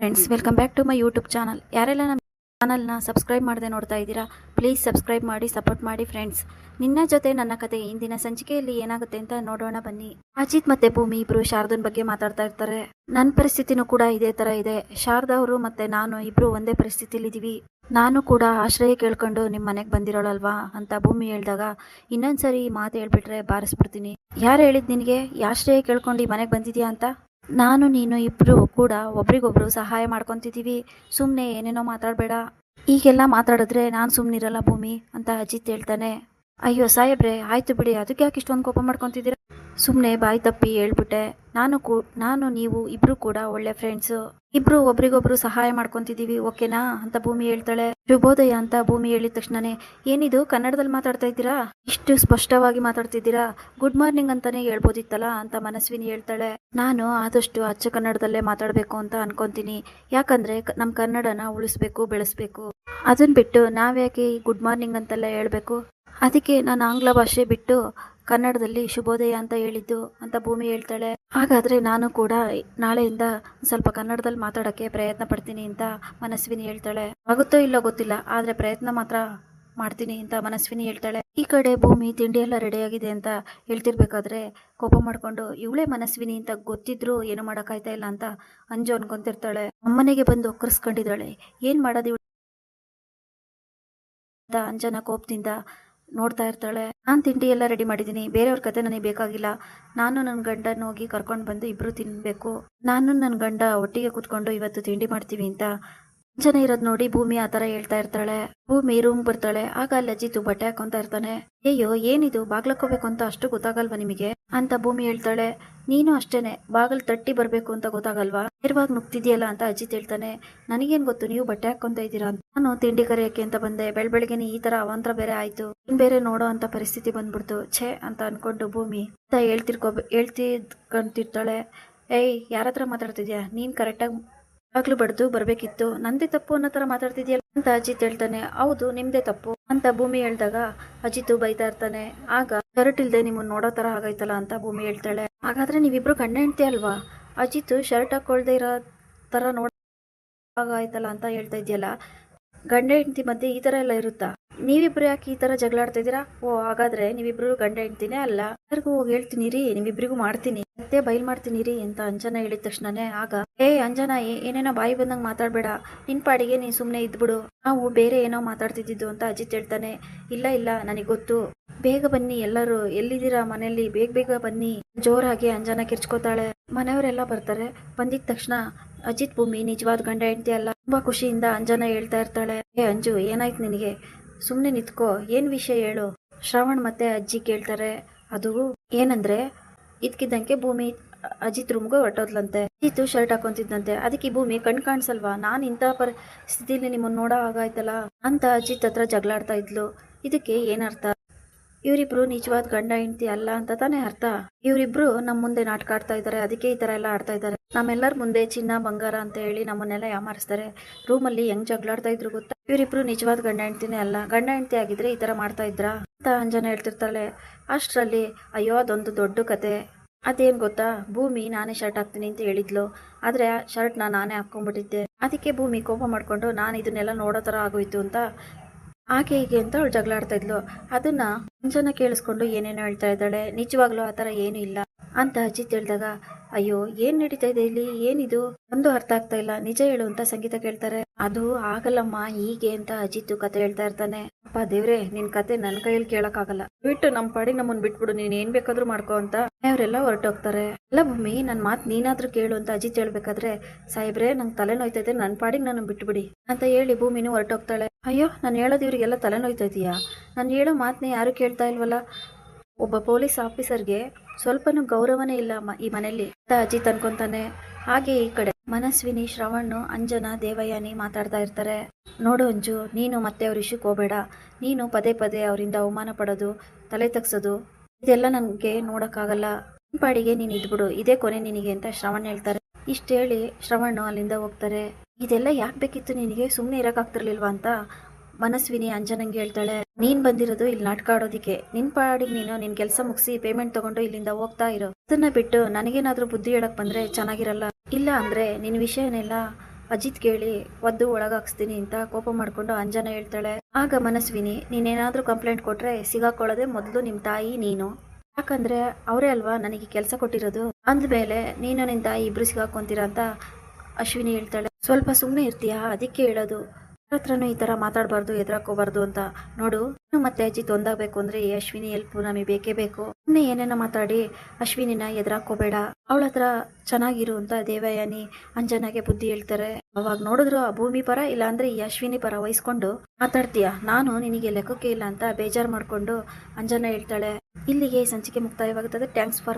Friends welcome back to my YouTube channel ಯಾರೆಲ್ಲ ನಮ್ಮ ಚಾನಲ್ನ ಸಬ್ಸ್ಕ್ರೈಬ್ ಮಾಡದೆ ನೋಡ್ತಾ ಇದ್ದೀರಾ ಪ್ಲೀಸ್ ಸಬ್ಸ್ಕ್ರೈಬ್ ಮಾಡಿ ಸಪೋರ್ಟ್ ಮಾಡಿ ಫ್ರೆಂಡ್ಸ್ ನಿನ್ನ ಜೊತೆ ನನ್ನ ಕತೆ ಇಂದಿನ ಸಂಚಿಕೆಯಲ್ಲಿ ಏನಾಗುತ್ತೆ ಅಂತ ನೋಡೋಣ ಬನ್ನಿ. ಅಜಿತ್ ಮತ್ತೆ ಭೂಮಿ ಇಬ್ರು ಶಾರದನ್ ಬಗ್ಗೆ ಮಾತಾಡ್ತಾ ಇರ್ತಾರೆ. ನನ್ನ ಪರಿಸ್ಥಿತಿನೂ ಕೂಡ ಇದೇ ತರ ಇದೆ. ಶಾರದಾ ಅವರು ಮತ್ತೆ ನಾನು ಇಬ್ರು ಒಂದೇ ಪರಿಸ್ಥಿತಿಲಿದ್ದೀವಿ ನಾನು ಕೂಡ ಆಶ್ರಯ ಕೇಳ್ಕೊಂಡು ನಿಮ್ಮ ಮನೆಗೆ ಬಂದಿರೋಳಲ್ವಾ ಅಂತ ಭೂಮಿ ಹೇಳ್ದಾಗ, ಇನ್ನೊಂದ್ಸರಿ ಮಾತು ಹೇಳ್ಬಿಟ್ರೆ ಬಾರಿಸ್ಬಿಡ್ತೀನಿ. ಯಾರು ಹೇಳಿದ್ ನಿನಗೆ? ಆಶ್ರಯ ಕೇಳ್ಕೊಂಡು ಮನೆಗೆ ಬಂದಿದ್ಯಾ ಅಂತ? ನಾನು, ನೀನು ಇಬ್ರು ಕೂಡ ಒಬ್ರಿಗೊಬ್ರು ಸಹಾಯ ಮಾಡ್ಕೊತಿದ್ದೀವಿ. ಸುಮ್ಮನೆ ಏನೇನೋ ಮಾತಾಡಬೇಡ. ಈಗೆಲ್ಲ ಮಾತಾಡಿದ್ರೆ ನಾನು ಸುಮ್ಮನಿರಲ್ಲ ಭೂಮಿ ಅಂತ ಅಜಿತ್ ಹೇಳ್ತಾನೆ. ಅಯ್ಯೋ ಸಾಹೇಬ್ರೆ, ಆಯ್ತು ಬಿಡಿ. ಅದಕ್ಕೆ ಯಾಕೆ ಇಷ್ಟೊಂದು ಕೋಪ ಮಾಡ್ಕೊತಿದ್ದೀರಾ? ಸುಮ್ಮನೆ ಬಾಯಿ ತಪ್ಪಿ ಹೇಳ್ಬಿಟ್ಟೆ. ನಾನು ಕೂ, ನಾನು, ನೀವು, ಇಬ್ರು ಕೂಡ ಒಳ್ಳೆ ಫ್ರೆಂಡ್ಸ್ ಇಬ್ರು ಒಬ್ರಿಗೊಬ್ರು ಸಹಾಯ ಮಾಡ್ಕೊತಿದ್ದೀವಿ ಓಕೆನಾ ಅಂತ ಭೂಮಿ ಹೇಳ್ತಾಳೆ. ಶುಭೋದಯ ಅಂತ ಭೂಮಿ ಹೇಳಿದ ತಕ್ಷಣನೇ, ಏನಿದು? ಕನ್ನಡದಲ್ಲಿ ಮಾತಾಡ್ತಾ ಇದ್ದೀರಾ? ಇಷ್ಟು ಸ್ಪಷ್ಟವಾಗಿ ಮಾತಾಡ್ತಿದ್ದೀರಾ? ಗುಡ್ ಮಾರ್ನಿಂಗ್ ಅಂತಾನೆ ಹೇಳ್ಬೋದಿತ್ತಲ್ಲ ಅಂತ ಮನಸ್ವಿನಿ ಹೇಳ್ತಾಳೆ. ನಾನು ಆದಷ್ಟು ಅಚ್ಚ ಕನ್ನಡದಲ್ಲೇ ಮಾತಾಡಬೇಕು ಅಂತ ಅನ್ಕೊಂತೀನಿ. ಯಾಕಂದ್ರೆ ನಮ್ಮ ಕನ್ನಡನ ಉಳಿಸ್ಬೇಕು, ಬೆಳೆಸ್ಬೇಕು. ಅದನ್ನ ಬಿಟ್ಟು ನಾವ್ಯಾಕೆ ಗುಡ್ ಮಾರ್ನಿಂಗ್ ಅಂತೆಲ್ಲ ಹೇಳ್ಬೇಕು? ಅದಕ್ಕೆ ನಾನು ಆಂಗ್ಲ ಭಾಷೆ ಬಿಟ್ಟು ಕನ್ನಡದಲ್ಲಿ ಶುಭೋದಯ ಅಂತ ಹೇಳಿದ್ದು ಅಂತ ಭೂಮಿ ಹೇಳ್ತಾಳೆ. ಹಾಗಾದ್ರೆ ನಾನು ಕೂಡ ನಾಳೆಯಿಂದ ಸ್ವಲ್ಪ ಕನ್ನಡದಲ್ಲಿ ಮಾತಾಡೋಕ್ಕೆ ಪ್ರಯತ್ನ ಪಡ್ತೀನಿ ಅಂತ ಮನಸ್ವಿನಿ ಹೇಳ್ತಾಳೆ. ಆಗುತ್ತೋ ಇಲ್ಲೋ ಗೊತ್ತಿಲ್ಲ, ಆದ್ರೆ ಪ್ರಯತ್ನ ಮಾತ್ರ ಮಾಡ್ತೀನಿ ಅಂತ ಮನಸ್ವಿನಿ ಹೇಳ್ತಾಳೆ. ಈ ಕಡೆ ಭೂಮಿ ತಿಂಡಿ ಎಲ್ಲ ರೆಡಿಯಾಗಿದೆ ಅಂತ ಹೇಳ್ತಿರ್ಬೇಕಾದ್ರೆ ಕೋಪ ಮಾಡ್ಕೊಂಡು, ಇವಳೇ ಮನಸ್ವಿನಿ ಅಂತ ಗೊತ್ತಿದ್ರು ಏನು ಮಾಡೋಕ್ಕಾಯ್ತಾ ಇಲ್ಲ ಅಂತ ಅಂಜು ಅನ್ಕೊಂತಿರ್ತಾಳೆ. ಅಮ್ಮನೆಗೆ ಬಂದು ಒಕ್ಕರ್ಸ್ಕೊಂಡಿದ್ದಾಳೆ. ಏನ್ ಮಾಡೋದು ಅಂತ ಅಂಜನ ಕೋಪದಿಂದ ನೋಡ್ತಾ ಇರ್ತಾಳೆ. ನಾನು ತಿಂಡಿ ಎಲ್ಲ ರೆಡಿ ಮಾಡಿದ್ದೀನಿ. ಬೇರೆಯವ್ರ ಕತೆ ನನಗೆ ಬೇಕಾಗಿಲ್ಲ. ನಾನು ನನ್ನ ಗಂಡನ ಹೋಗಿ ಕರ್ಕೊಂಡು ಬಂದು ಇಬ್ರು ತಿನ್ಬೇಕು. ನಾನು ನನ್ನ ಗಂಡ ಒಟ್ಟಿಗೆ ಕೂತ್ಕೊಂಡು ಇವತ್ತು ತಿಂಡಿ ಮಾಡ್ತೀವಿ ಅಂತ ಜನ ಇರೋದ್ ನೋಡಿ ಭೂಮಿ ಆ ತರ ಹೇಳ್ತಾ ಇರ್ತಾಳೆ. ಭೂಮಿ ರೂಮ್ ಬರ್ತಾಳೆ. ಆಗ ಅಲ್ಲಿ ಅಜಿತು ಬಟ್ಟೆ ಹಾಕೊಂತ ಇರ್ತಾನೆ. ಅಯ್ಯೋ, ಏನಿದು? ಬಾಗ್ಲಕ್ಕೋಬೇಕು ಅಂತ ಅಷ್ಟು ಗೊತ್ತಾಗಲ್ವಾ ನಿಮಗೆ? ಅಂತ ಭೂಮಿ ಹೇಳ್ತಾಳೆ. ನೀನು ಅಷ್ಟೇನೆ. ಬಾಗಿಲು ತಟ್ಟಿ ಬರ್ಬೇಕು ಅಂತ ಗೊತ್ತಾಗಲ್ವಾ? ನೇರವಾಗಿ ನುಗ್ತಿದ್ಯಲ್ಲ ಅಂತ ಅಜಿತ್ ಹೇಳ್ತಾನೆ. ನನಗೇನ್ ಗೊತ್ತು? ನೀವು ಬಟ್ಟೆ ಹಾಕೊಂತ ಇದ್ದೀರಾ ಅಂತ. ನಾನು ತಿಂಡಿ ಕರೆಯಕ್ಕೆ ಅಂತ ಬಂದೆ. ಬೆಳ್ ಬೆಳಗ್ಗೆನೆ ಈ ತರ ಅವಾಂತರ ಬೇರೆ ಆಯ್ತು. ಇನ್ ಬೇರೆ ನೋಡೋ ಅಂತ ಪರಿಸ್ಥಿತಿ ಬಂದ್ಬಿಡ್ತು. ಛೇ ಅಂತ ಅನ್ಕೊಂಡು ಭೂಮಿ ಅಂತ ಹೇಳ್ತಿರ್ಕೊ ಹೇಳ್ತಿರ್ತಾಳೆ ಏಯ್, ಯಾರತ್ರ ಮಾತಾಡ್ತಿದ್ಯಾ? ನೀನ್ ಕರೆಕ್ಟಾಗಿ ಆಗ್ಲೂ ಬಡ್ದು ಬರ್ಬೇಕಿತ್ತು. ನಂದೇ ತಪ್ಪು ಅನ್ನೋ ತರ ಮಾತಾಡ್ತಿದ್ಯಲ್ಲ ಅಂತ ಅಜಿತ್ ಹೇಳ್ತಾನೆ. ಹೌದು, ನಿಮ್ದೇ ತಪ್ಪು ಅಂತ ಭೂಮಿ ಹೇಳ್ದಾಗ ಅಜಿತ್ ಬೈತಾ ಇರ್ತಾನೆ. ಆಗ ಶರ್ಟ್ ಇಲ್ದೆ ನಿಮ್ಮನ್ನ ನೋಡೋ ತರ ಆಗೈತಲ್ಲ ಅಂತ ಭೂಮಿ ಹೇಳ್ತಾಳೆ. ಹಾಗಾದ್ರೆ ನೀವಿಬ್ರು ಗಂಡ ಹೆಂಡ್ತಿ ಅಲ್ವಾ? ಅಜಿತ್ ಶರ್ಟ್ ಹಾಕೊಳ್ದೆ ಇರೋ ತರ ನೋಡ ಆಗಾಯ್ತಲ್ಲ ಅಂತ ಹೇಳ್ತಾ ಇದೆಯಲ್ಲ. ಗಂಡ ಹೆಂಡತಿ ಮಧ್ಯೆ ಈ ತರ ಎಲ್ಲ ಇರುತ್ತಾ? ನೀವಿಬ್ರು ಯಾಕೆ ಈ ತರ ಜಗಳಾಡ್ತಾ ಇದೀರಾ ಓ, ಹಾಗಾದ್ರೆ ನೀವಿಬ್ರು ಗಂಡ ಹೆಂಡ್ತಿನೇ ಅಲ್ಲ. ಎಲ್ಲರಿಗೂ ಹೋಗಿ ಹೇಳ್ತೀನಿ ರೀ ನಿಮ್ಮಿಬ್ರಿಗೂ ಮಾಡ್ತೀನಿ. ಮತ್ತೆ ಬೈಲ್ ಮಾಡ್ತೀನಿ ರೀ ಅಂತ ಅಂಜನ ಹೇಳಿದ ತಕ್ಷಣನೇ ಆಗ, ಏ, ಅಂಜನಾ ಏನೇನೋ ಬಾಯಿ ಬಂದಂಗ್ ಮಾತಾಡ್ಬೇಡ. ನಿನ್ ಪಾಡಿಗೆ ನೀನ್ ಸುಮ್ನೆ ಇದ್ಬಿಡು. ನಾವು ಬೇರೆ ಏನೋ ಮಾತಾಡ್ತಿದ್ದಿದ್ದು ಅಂತ ಅಜಿತ್ ಹೇಳ್ತಾನೆ, ಇಲ್ಲ ಇಲ್ಲ, ನನಗೆ ಗೊತ್ತು. ಬೇಗ ಬನ್ನಿ ಎಲ್ಲರೂ. ಎಲ್ಲಿದ್ದೀರಾ ಮನೆಯಲ್ಲಿ? ಬೇಗ ಬೇಗ ಬನ್ನಿ. ಜೋರಾಗಿ ಅಂಜನ ಕಿರ್ಚ್ಕೋತಾಳೆ. ಮನೆಯವರೆಲ್ಲ ಬರ್ತಾರೆ. ಬಂದಿದ ತಕ್ಷಣ ಅಜಿತ್ ಭೂಮಿ ನಿಜವಾದ ಗಂಡ ಹೆಂಡತಿ ಅಲ್ಲ. ತುಂಬಾ ಖುಷಿಯಿಂದ ಅಂಜನ ಹೇಳ್ತಾ ಇರ್ತಾಳೆ, ಏ, ಅಂಜು, ಏನಾಯ್ತು ನಿನಗೆ? ಸುಮ್ನೆ ನಿಂತ್ಕೋ, ಏನ್ ವಿಷಯ ಹೇಳು? ಶ್ರಾವಣ್ ಮತ್ತೆ ಅಜ್ಜಿ ಕೇಳ್ತಾರೆ, ಅದು ಏನಂದ್ರೆ, ಇದ್ಕಿದ್ದಂಗೆ ಭೂಮಿ ಅಜಿತ್ ರೂಮ್ಗೆ ಹೊರಟೋದ್ಲಂತೆ. ಅಜಿತ್ ಶರ್ಟ್ ಹಾಕೊಂತಿದ್ದಂತೆ ಅದಕ್ಕೆ ಭೂಮಿ ಕಣ್ ಕಾಣಿಸಲ್ವಾ? ನಾನು ಇಂಥ ಪರಿಸ್ಥಿತಿಲಿ ನಿಮ್ಮನ್ನ ನೋಡೋ ಹಾಗಾಯ್ತಲ್ಲ? ಅಂತ ಅಜಿತ್ ಹತ್ರ ಜಗಳಾಡ್ತಾ ಇದ್ಲು. ಇದಕ್ಕೆ ಏನರ್ಥ ಇವರಿಬ್ರು ನಿಜವಾದ ಗಂಡ ಹೆಂಡತಿ ಅಲ್ಲ ಅಂತ ತಾನೇ ಅರ್ಥ? ಇವರಿಬ್ರು ನಮ್ಮ ಮುಂದೆ ನಾಟಕ ಆಡ್ತಾ ಇದ್ದಾರೆ ಅದಕ್ಕೆ ಈ ತರ ಎಲ್ಲ ಆಡ್ತಾ ಇದ್ದಾರೆ ನಮ್ಮೆಲ್ಲರ ಮುಂದೆ ಚಿನ್ನ ಬಂಗಾರ ಅಂತ ಹೇಳಿ ನಮ್ಮನ್ನೆಲ್ಲ ಯಾಮಾರಿಸ್ತಾರೆ. ರೂಮಲ್ಲಿ ಹೆಂಗ್ ಜಗಳಾಡ್ತಾ ಇದ್ರು ಗೊತ್ತಾ? ಇವರಿಬ್ರು ನಿಜವಾದ ಗಂಡ ಹೆಂಡ್ತಿನೇ ಅಲ್ಲ. ಗಂಡ ಹೆಂಡ್ತಿ ಆಗಿದ್ರೆ ಈ ತರ ಮಾಡ್ತಾ ಇದ್ರಾ? ಅಂತ ಅಂಜನ ಹೇಳ್ತಿರ್ತಾಳೆ. ಅಷ್ಟರಲ್ಲಿ, ಅಯ್ಯೋ, ಅದೊಂದು ದೊಡ್ಡ ಕತೆ. ಅದೇನ್ ಗೊತ್ತಾ? ಭೂಮಿ ನಾನೇ ಶರ್ಟ್ ಹಾಕ್ತೀನಿ ಅಂತ ಹೇಳಿದ್ಲು. ಆದ್ರೆ ಶರ್ಟ್ನ ನಾನೇ ಹಾಕೊಂಡ್ಬಿಟ್ಟಿದ್ದೆ ಅದಕ್ಕೆ ಭೂಮಿ ಕೋಪ ಮಾಡ್ಕೊಂಡು ನಾನು ಇದನ್ನೆಲ್ಲ ನೋಡೋ ತರ ಆಗೋಯ್ತು ಅಂತ ಆಕೆ ಹೀಗೆ ಅಂತ ಅವಳು ಜಗಳಾಡ್ತಾ ಇದ್ಲು. ಅದನ್ನ ಅಂಜನ ಕೇಳಿಸ್ಕೊಂಡು ಏನೇನೋ ಹೇಳ್ತಾ ಇದ್ದಾಳೆ. ನಿಜವಾಗ್ಲೂ ಆ ಥರ ಏನೂ ಇಲ್ಲ ಅಂತ ಅಜಿತ್ ಹೇಳಿದಾಗ ಅಯ್ಯೋ, ಏನ್ ನಡೀತಾ ಇದೆ ಇಲ್ಲಿ? ಏನಿದು? ಒಂದು ಅರ್ಥ ಆಗ್ತಾ ಇಲ್ಲ. ನಿಜ ಹೇಳು ಅಂತ ಸಂಗೀತ ಕೇಳ್ತಾರೆ. ಅದು ಆಗಲ್ಲಮ್ಮ, ಹೀಗೆ ಅಂತ ಅಜಿತ್ ಕತೆ ಹೇಳ್ತಾ ಇರ್ತಾನೆ. ಅಪ್ಪ ದೇವ್ರೆ, ನಿನ್ ಕತೆ ನನ್ ಕೈಯಲ್ಲಿ ಕೇಳಕ್ಕಾಗಲ್ಲ. ಬಿಟ್ಟು ನಮ್ ಪಾಡಿ ನಮ್ಮನ್ ಬಿಟ್ಬಿಡು. ನೀನ್ ಏನ್ ಬೇಕಾದ್ರೂ ಮಾಡ್ಕೋ ಅಂತ ಅವರೆಲ್ಲ ಹೊರಟೋಗ್ತಾರೆ. ಅಲ್ಲ ಭೂಮಿ ನನ್ ಮಾತ್ ನೀನಾದ್ರೂ ಕೇಳು ಅಂತ ಅಜಿತ್ ಹೇಳ್ಬೇಕಾದ್ರೆ, ಸಾಹೇಬ್ರೆ, ನಂಗೆ ತಲೆ ನೋಯ್ತೈತೆ. ನನ್ನ ಪಾಡಿಗೆ ನಾನು ಬಿಟ್ಬಿಡಿ ಅಂತ ಹೇಳಿ ಭೂಮಿನೂ ಹೊರಟೋಗ್ತಾಳೆ. ಅಯ್ಯೋ, ನಾನು ಹೇಳೋದು ಇವ್ರಿಗೆಲ್ಲ ತಲೆ ನೋಯ್ತಾ ಇದೀಯಾ ನಾನು ಹೇಳೋ ಮಾತ್ನ ಯಾರು ಕೇಳ್ತಾ ಇಲ್ವಲ್ಲ? ಒಬ್ಬ ಪೊಲೀಸ್ ಆಫೀಸರ್ಗೆ ಸ್ವಲ್ಪನೂ ಗೌರವನೇ ಇಲ್ಲ ಈ ಮನೆಯಲ್ಲಿ. ಅಂತ ಅಜಿತ್ ಅನ್ಕೊಂತಾನೆ ಹಾಗೆ ಈ ಕಡೆ. ಮನಸ್ವಿನಿ ಶ್ರವಣ್ ಅಂಜನ, ದೇವಯಾನಿ ಮಾತಾಡ್ತಾ ಇರ್ತಾರೆ. ನೋಡು ಅಂಜು, ನೀನು ಮತ್ತೆ ಅವ್ರ ಇಶ್ಯೂಕ್ ಹೋಗ್ಬೇಡ. ನೀನು ಪದೇ ಪದೇ ಅವರಿಂದ ಅವಮಾನ ಪಡೋದು, ತಲೆ ತಗ್ಸೋದು, ಇದೆಲ್ಲ ನನಗೆ ನೋಡೋಕ್ಕಾಗಲ್ಲ. ನಿನ್ನ ಪಾಡಿಗೆ ನೀನು ಇದ್ಬಿಡು. ಇದೇ ಕೊನೆ ನಿನಗೆ ಅಂತ ಶ್ರವಣ್ ಹೇಳ್ತಾರೆ. ಇಷ್ಟ ಹೇಳಿ ಶ್ರವಣ್ ಅಲ್ಲಿಂದ ಹೋಗ್ತಾರೆ. ಇದೆಲ್ಲ ಯಾಕೆ ಬೇಕಿತ್ತು ನಿನಗೆ? ಸುಮ್ಮನೆ ಇರೋಕ್ಕಾಗ್ತಿರ್ಲಿಲ್ವಾ ಅಂತ ಮನಸ್ವಿನಿ ಅಂಜನಂಗೆ ಹೇಳ್ತಾಳೆ. ನೀನ್ ಬಂದಿರೋದು ಇಲ್ಲಿ ನಾಟಕ ಆಡೋದಿಕ್ಕೆ. ನಿನ್ ಪಾಡಿಗೆ ನೀನು ನಿನ್ ಕೆಲಸ ಮುಗಿಸಿ ಪೇಮೆಂಟ್ ತಗೊಂಡು ಇಲ್ಲಿಂದ ಹೋಗ್ತಾ ಇರೋ. ಅದನ್ನ ಬಿಟ್ಟು ನನಗೇನಾದ್ರೂ ಬುದ್ಧಿ ಹೇಳಕ್ ಬಂದ್ರೆ ಚೆನ್ನಾಗಿರಲ್ಲ. ಇಲ್ಲ ಅಂದ್ರೆ ನಿನ್ ವಿಷಯನೆಲ್ಲ ಅಜಿತ್ ಕೇಳಿ ಒದ್ದು ಒಳಗಾಕ್ಸ್ತೀನಿ ಅಂತ ಕೋಪ ಮಾಡ್ಕೊಂಡು ಅಂಜನ ಹೇಳ್ತಾಳೆ. ಆಗ ಮನಸ್ವಿನಿ, ನೀನೇನಾದ್ರೂ ಕಂಪ್ಲೇಂಟ್ ಕೊಟ್ರೆ ಸಿಗಾಕೊಳ್ಳೋದೆ ಮೊದಲು ನಿಮ್ ತಾಯಿ ನೀನು. ಯಾಕಂದ್ರೆ ಅವರೇ ಅಲ್ವಾ ನನಗೆ ಕೆಲಸ ಕೊಟ್ಟಿರೋದು? ಅಂದಮೇಲೆ ನೀನು ನಿನ್ ತಾಯಿ ಇಬ್ರು ಸಿಗಾಕೊಂತೀರ ಅಂತ ಅಶ್ವಿನಿ ಹೇಳ್ತಾಳೆ. ಸ್ವಲ್ಪ ಸುಮ್ಮನೆ ಇರ್ತೀಯಾ? ಅದಕ್ಕೆ ಹೇಳೋದು. ಹತ್ರನೂ ಈ ಥರ ಮಾತಾಡಬಾರ್ದು ಎದುರಾಕೋಬಾರ್ದು ಅಂತ. ನೋಡು ನೀನು ಮತ್ತೆ ಅಜ್ಜಿ ಒಂದಾಗಬೇಕು ಅಂದ್ರೆ ಈ ಅಶ್ವಿನಿ ಎಲ್ಪು ನಮಗೆ ಬೇಕೇ ಬೇಕು. ಸುಮ್ಮನೆ ಏನೇನೋ ಮಾತಾಡಿ, ಅಶ್ವಿನಿನ ಎದುರಾಕೋಬೇಡ ಅವಳ ಹತ್ರ ಚೆನ್ನಾಗಿರು ಅಂತ ದೇವಯಾನಿ ಅಂಜನಾಗೆ ಬುದ್ಧಿ ಹೇಳ್ತಾರೆ. ಅವಾಗ ನೋಡಿದ್ರು ಆ ಭೂಮಿ ಪರ ಇಲ್ಲ ಅಂದ್ರೆ ಈ ಅಶ್ವಿನಿ ಪರ ವಹಿಸ್ಕೊಂಡು ಮಾತಾಡ್ತೀಯ. ನಾನು ನಿನಗೆ ಲೆಕ್ಕಕ್ಕೆ ಇಲ್ಲ ಅಂತ ಬೇಜಾರು ಮಾಡ್ಕೊಂಡು ಅಂಜನ ಹೇಳ್ತಾಳೆ. ಇಲ್ಲಿಗೆ ಸಂಚಿಕೆ ಮುಕ್ತಾಯವಾಗುತ್ತದೆ. Thanks for